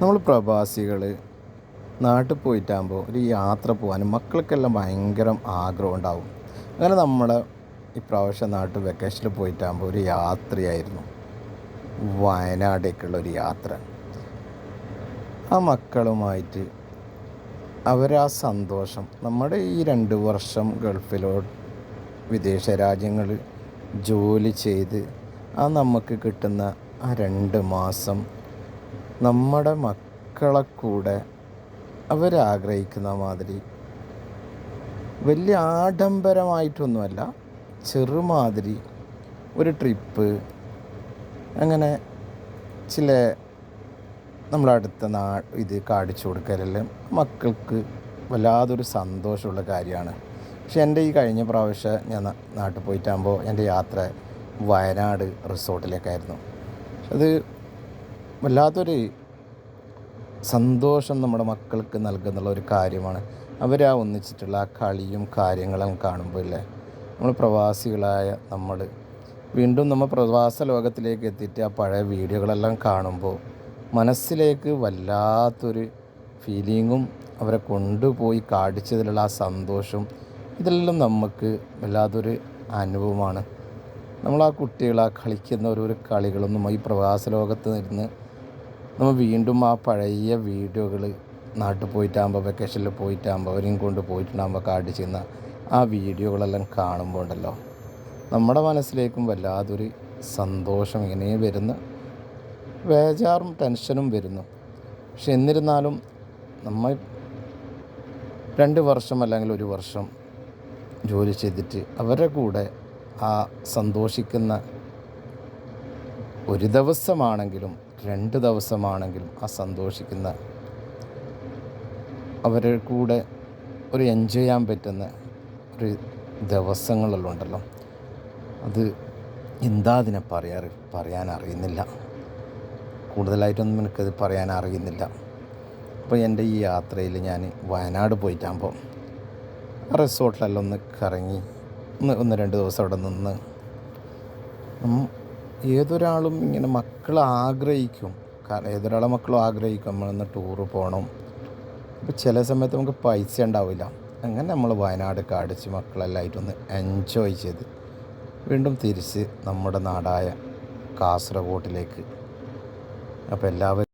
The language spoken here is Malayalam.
നമ്മൾ പ്രവാസികൾ നാട്ടിൽ പോയിട്ടാകുമ്പോൾ ഒരു യാത്ര പോകാനും മക്കൾക്കെല്ലാം ഭയങ്കര ആഗ്രഹം ഉണ്ടാവും. അങ്ങനെ നമ്മൾ ഇപ്രാവശ്യം നാട്ടിൽ വെക്കേഷനിൽ പോയിട്ടാകുമ്പോൾ ഒരു യാത്രയായിരുന്നു. വയനാടേക്കുള്ള ഒരു യാത്ര. ആ മക്കളുമായിട്ട് അവരാ സന്തോഷം. നമ്മുടെ ഈ രണ്ട് വർഷം ഗൾഫിലോ വിദേശ രാജ്യങ്ങളിൽ ജോലി ചെയ്ത് ആ നമുക്ക് കിട്ടുന്ന ആ രണ്ട് മാസം നമ്മുടെ മക്കളെ കൂടെ അവരാഗ്രഹിക്കുന്ന മാതിരി വലിയ ആഡംബരമായിട്ടൊന്നുമല്ല ചെറുമാതിരി ഒരു ട്രിപ്പ് അങ്ങനെ ചില നമ്മളടുത്ത നാ ഇത് കാണിച്ചു കൊടുക്കലെല്ലാം മക്കൾക്ക് വല്ലാതൊരു സന്തോഷമുള്ള കാര്യമാണ്. പക്ഷെ എന്റെ ഈ കഴിഞ്ഞ പ്രാവശ്യം ഞാൻ നാട്ടിൽ പോയിട്ടാകുമ്പോൾ എന്റെ യാത്ര വയനാട് റിസോർട്ടിലേക്കായിരുന്നു. അത് വല്ലാത്തൊരു സന്തോഷം നമ്മുടെ മക്കൾക്ക് നൽകുന്നുള്ള ഒരു കാര്യമാണ്. അവരാ ഒന്നിച്ചിട്ടുള്ള ആ കളിയും കാര്യങ്ങളും കാണുമ്പോൾ ഇല്ലേ? നമ്മൾ പ്രവാസികളായ നമ്മൾ വീണ്ടും നമ്മൾ പ്രവാസ ലോകത്തിലേക്ക് എത്തിയിട്ട് ആ പഴയ വീഡിയോകളെല്ലാം കാണുമ്പോൾ മനസ്സിലേക്ക് വല്ലാത്തൊരു ഫീലിങ്ങും അവരെ കൊണ്ടുപോയി കാടിച്ചതിലുള്ള ആ സന്തോഷം ഇതെല്ലാം നമുക്ക് വല്ലാത്തൊരു അനുഭവമാണ്. നമ്മൾ ആ കുട്ടികൾ ആ കളിക്കുന്ന ഓരോരോ കളികളൊന്നും ഈ പ്രവാസ ലോകത്ത് നിന്ന് നമ്മൾ വീണ്ടും ആ പഴയ വീഡിയോകൾ നാട്ടിൽ പോയിട്ടാകുമ്പോൾ വെക്കേഷനിൽ പോയിട്ടാകുമ്പോൾ അവരെയും കൊണ്ട് പോയിട്ടുണ്ടാകുമ്പോൾ കാണിച്ചിരുന്ന ആ വീഡിയോകളെല്ലാം കാണുമ്പോൾ ഉണ്ടല്ലോ. നമ്മുടെ മനസ്സിലേക്കും വല്ലാതൊരു സന്തോഷം ഇങ്ങനെ വരുന്ന. ബേജാറും ടെൻഷനും വരുന്നു. പക്ഷെ എന്നിരുന്നാലും നമ്മൾ രണ്ട് വർഷം അല്ലെങ്കിൽ ഒരു വർഷം ജോലി ചെയ്തിട്ട് അവരുടെ കൂടെ ആ സന്തോഷിക്കുന്ന ഒരു ദിവസമാണെങ്കിലും രണ്ട് ദിവസമാണെങ്കിലും ആ സന്തോഷിക്കുന്ന അവരുടെ കൂടെ ഒരു എൻജോയ് ചെയ്യാൻ പറ്റുന്ന ഒരു ദിവസങ്ങളെല്ലാം ഉണ്ടല്ലോ അത് എന്താ അതിനെ പറയാറ് പറയാൻ അറിയുന്നില്ല. കൂടുതലായിട്ടൊന്നും എനിക്കത് പറയാൻ അറിയുന്നില്ല. അപ്പോൾ എന്റെ ഈ യാത്രയിൽ ഞാൻ വയനാട് പോയിട്ടാകുമ്പോൾ റിസോർട്ടിലെല്ലാം ഒന്ന് കറങ്ങി ഒന്ന് ഒന്ന് രണ്ട് ദിവസം അവിടെ നിന്ന് ഏതൊരാളും ഇങ്ങനെ മക്കൾ ആഗ്രഹിക്കും. കാരണം ഏതൊരാളെ മക്കളും ആഗ്രഹിക്കും. നമ്മളൊന്ന് ടൂറ് പോകണം അപ്പോൾ ചില സമയത്ത് നമുക്ക് പൈസ ഉണ്ടാവില്ല. അങ്ങനെ നമ്മൾ വയനാട് കാടിച്ച് മക്കളെല്ലായിട്ടൊന്ന് എൻജോയ് ചെയ്ത് വീണ്ടും തിരിച്ച് നമ്മുടെ നാടായ കാസർഗോട്ടിലേക്ക്. അപ്പോൾ എല്ലാവരും